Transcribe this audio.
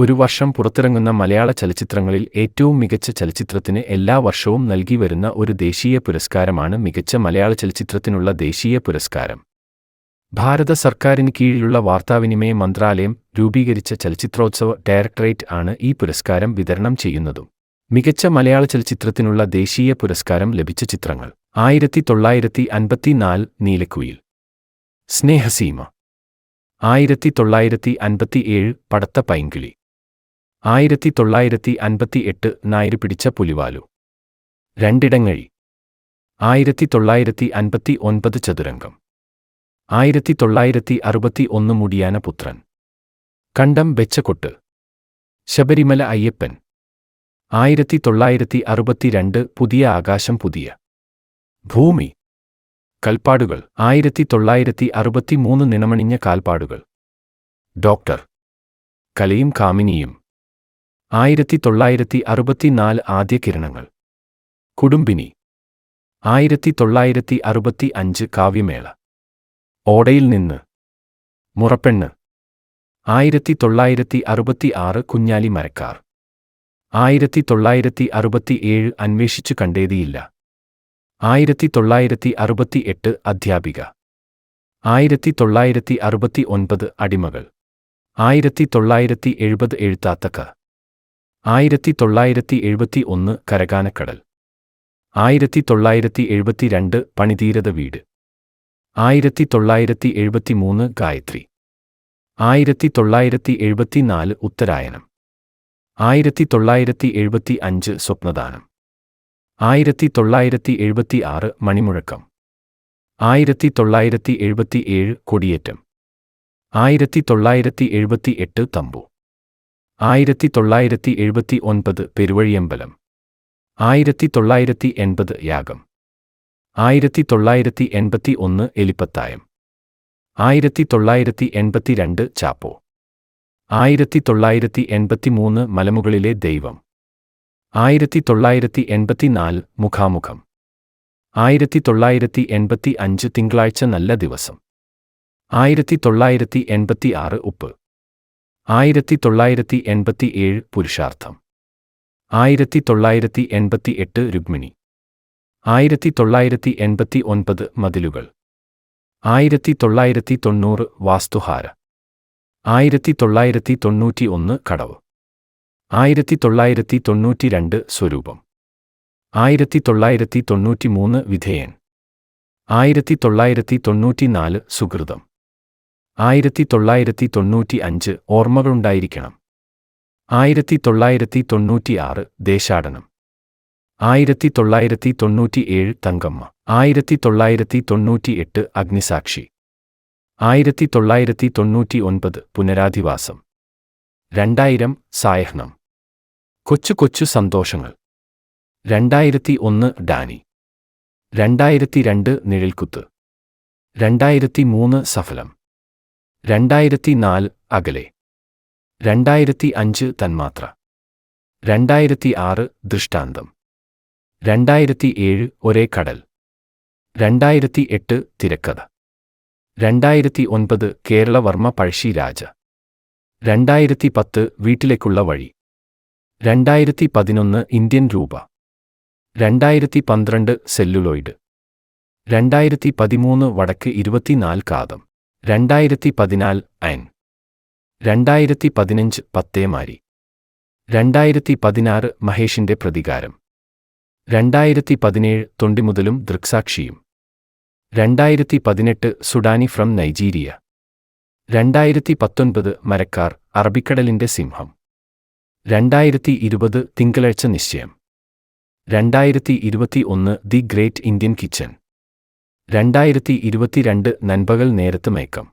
ഒരു വർഷം പുറത്തിറങ്ങുന്ന മലയാള ചലച്ചിത്രങ്ങളിൽ ഏറ്റവും മികച്ച ചലച്ചിത്രത്തിന് എല്ലാ വർഷവും നൽകി വരുന്ന ഒരു ദേശീയ പുരസ്കാരമാണ് മികച്ച മലയാള ചലച്ചിത്രത്തിനുള്ള ദേശീയ പുരസ്കാരം. ഭാരത സർക്കാരിന് കീഴിലുള്ള വാർത്താവിനിമയ മന്ത്രാലയം രൂപീകരിച്ച ചലച്ചിത്രോത്സവ ഡയറക്ടറേറ്റ് ആണ് ഈ പുരസ്കാരം വിതരണം ചെയ്യുന്നതും. മികച്ച മലയാള ചലച്ചിത്രത്തിനുള്ള ദേശീയ പുരസ്കാരം ലഭിച്ച ചിത്രങ്ങൾ. ആയിരത്തി തൊള്ളായിരത്തി അൻപത്തിനാല് നീലക്കുയിൽ. സ്നേഹസീമ. ആയിരത്തി തൊള്ളായിരത്തി അൻപത്തിയേഴ് പടത്ത പൈങ്കിളി. ആയിരത്തി തൊള്ളായിരത്തി അൻപത്തി എട്ട് നായര് പിടിച്ച പുലിവാലു. രണ്ടിടങ്ങഴി ആയിരത്തി തൊള്ളായിരത്തി അൻപത്തി ഒൻപത് ചതുരംഗം. ആയിരത്തി തൊള്ളായിരത്തി അറുപത്തി ഒന്ന് മുടിയാന പുത്രൻ. കണ്ടം വെച്ചക്കൊട്ട് ശബരിമല അയ്യപ്പൻ. ആയിരത്തി തൊള്ളായിരത്തി അറുപത്തിരണ്ട് പുതിയ ആകാശം പുതിയ. ഭൂമി. കൽപ്പാടുകൾ. ആയിരത്തി തൊള്ളായിരത്തി അറുപത്തിമൂന്ന് നിണമണിഞ്ഞ കാൽപ്പാടുകൾ. ഡോക്ടർ. കലയും കാമിനിയും. ആയിരത്തി തൊള്ളായിരത്തി അറുപത്തിനാല് ആദ്യ കിരണങ്ങൾ. കുടുംബിനി. ആയിരത്തി തൊള്ളായിരത്തി അറുപത്തി അഞ്ച് കാവ്യമേള. ഓടയിൽ നിന്ന്. മുറപ്പെണ്ണ്. ആയിരത്തി തൊള്ളായിരത്തി അറുപത്തി ആറ് കുഞ്ഞാലി മരക്കാർ ആയിരത്തി തൊള്ളായിരത്തി അറുപത്തി ഏഴ് അന്വേഷിച്ചു കണ്ടേതിയില്ല. ആയിരത്തി തൊള്ളായിരത്തി അറുപത്തി എട്ട് അധ്യാപിക. ആയിരത്തി തൊള്ളായിരത്തി അറുപത്തി ഒൻപത് അടിമകൾ. ആയിരത്തി തൊള്ളായിരത്തി എഴുപത് എഴുത്താത്തക്ക. ആയിരത്തി തൊള്ളായിരത്തി എഴുപത്തി ഒന്ന് കരകാനക്കടൽ ആയിരത്തി തൊള്ളായിരത്തി എഴുപത്തിരണ്ട് പണിതീരത വീട്. ആയിരത്തി തൊള്ളായിരത്തി എഴുപത്തിമൂന്ന് ഗായത്രി. ആയിരത്തി തൊള്ളായിരത്തി എഴുപത്തിനാല് ഉത്തരായനം. ആയിരത്തി തൊള്ളായിരത്തി എഴുപത്തി അഞ്ച് സ്വപ്നദാനം. ആയിരത്തി തൊള്ളായിരത്തി എഴുപത്തി ആറ് മണിമുഴക്കം. ആയിരത്തി തൊള്ളായിരത്തി എഴുപത്തി ഏഴ് കൊടിയേറ്റം. ആയിരത്തി തൊള്ളായിരത്തി എഴുപത്തി എട്ട് തമ്പു. ആയിരത്തി തൊള്ളായിരത്തി എഴുപത്തി ഒൻപത് പെരുവഴിയമ്പലം. ആയിരത്തി തൊള്ളായിരത്തി എൺപത് യാഗം. ആയിരത്തി തൊള്ളായിരത്തി എൺപത്തി ഒന്ന് എലിപ്പത്തായം. ആയിരത്തി തൊള്ളായിരത്തി എൺപത്തിരണ്ട് ചാപ്പോ. ആയിരത്തി തൊള്ളായിരത്തി എൺപത്തിമൂന്ന് മലമുകളിലെ ദൈവം. ആയിരത്തി തൊള്ളായിരത്തി എൺപത്തിനാല് മുഖാമുഖം. ആയിരത്തി തൊള്ളായിരത്തി എൺപത്തി അഞ്ച് തിങ്കളാഴ്ച നല്ല ദിവസം. ആയിരത്തി തൊള്ളായിരത്തി എൺപത്തി ആറ് ഉപ്പ്. ആയിരത്തി തൊള്ളായിരത്തി എൺപത്തി ഏഴ് പുരുഷാർത്ഥം. ആയിരത്തി തൊള്ളായിരത്തി എൺപത്തി എട്ട് രുക്മിണി. ആയിരത്തി തൊള്ളായിരത്തി എൺപത്തി ഒൻപത് മതിലുകൾ. ആയിരത്തി തൊള്ളായിരത്തി തൊണ്ണൂറ് വാസ്തുഹാര. ആയിരത്തി തൊള്ളായിരത്തി തൊണ്ണൂറ്റി ഒന്ന് കടവ്. ആയിരത്തി തൊള്ളായിരത്തി തൊണ്ണൂറ്റി രണ്ട് സ്വരൂപം. ആയിരത്തി തൊള്ളായിരത്തി തൊണ്ണൂറ്റി മൂന്ന് വിധേയൻ. ആയിരത്തി തൊള്ളായിരത്തി തൊണ്ണൂറ്റി നാല് സുഹൃതം. ആയിരത്തി തൊള്ളായിരത്തി തൊണ്ണൂറ്റി അഞ്ച് ഓർമ്മകളുണ്ടായിരിക്കണം. ആയിരത്തി തൊള്ളായിരത്തി തൊണ്ണൂറ്റി ആറ് ദേശാടനം. ആയിരത്തി തൊള്ളായിരത്തി തൊണ്ണൂറ്റി ഏഴ് തങ്കമ്മ. ആയിരത്തി തൊള്ളായിരത്തി തൊണ്ണൂറ്റി എട്ട് അഗ്നിസാക്ഷി. ആയിരത്തി തൊള്ളായിരത്തി തൊണ്ണൂറ്റി ഒൻപത് പുനരാധിവാസം. രണ്ടായിരം സായഹ്നം. കൊച്ചു കൊച്ചു സന്തോഷങ്ങൾ. രണ്ടായിരത്തി ഒന്ന് ഡാനി. രണ്ടായിരത്തി രണ്ട് നിഴൽക്കുത്ത്. രണ്ടായിരത്തി മൂന്ന് സഫലം. രണ്ടായിരത്തി നാല് അകലെ. രണ്ടായിരത്തി അഞ്ച് തന്മാത്ര. രണ്ടായിരത്തി ആറ് ദൃഷ്ടാന്തം. രണ്ടായിരത്തി ഏഴ് ഒരേ കടൽ. രണ്ടായിരത്തി എട്ട് തിരക്കഥ. രണ്ടായിരത്തി ഒൻപത് കേരളവർമ്മ പഴശ്ശി രാജ. രണ്ടായിരത്തി പത്ത് വീട്ടിലേക്കുള്ള വഴി. രണ്ടായിരത്തി പതിനൊന്ന് ഇന്ത്യൻ രൂപ. രണ്ടായിരത്തി പന്ത്രണ്ട് സെല്ലുലോയിഡ്. രണ്ടായിരത്തി പതിമൂന്ന് വടക്ക് ഇരുപത്തിനാല് കാതം. രണ്ടായിരത്തി പതിനാല് അയൻ. രണ്ടായിരത്തി പതിനഞ്ച് പത്തേമാരി രണ്ടായിരത്തി പതിനാറ് മഹേഷിന്റെ പ്രതികാരം. രണ്ടായിരത്തി പതിനേഴ് തൊണ്ടിമുതലും ദൃക്സാക്ഷിയും. രണ്ടായിരത്തി പതിനെട്ട് സുഡാനി ഫ്രം നൈജീരിയ. രണ്ടായിരത്തി പത്തൊൻപത് മരക്കാർ അറബിക്കടലിന്റെ സിംഹം. രണ്ടായിരത്തി ഇരുപത് തിങ്കളാഴ്ച നിശ്ചയം. രണ്ടായിരത്തി ഇരുപത്തി ഒന്ന് ദി ഗ്രേറ്റ് ഇന്ത്യൻ കിച്ചൻ. രണ്ടായിരത്തി ഇരുപത്തിരണ്ട് നൻപകൽ നേരത്ത് മയക്കം.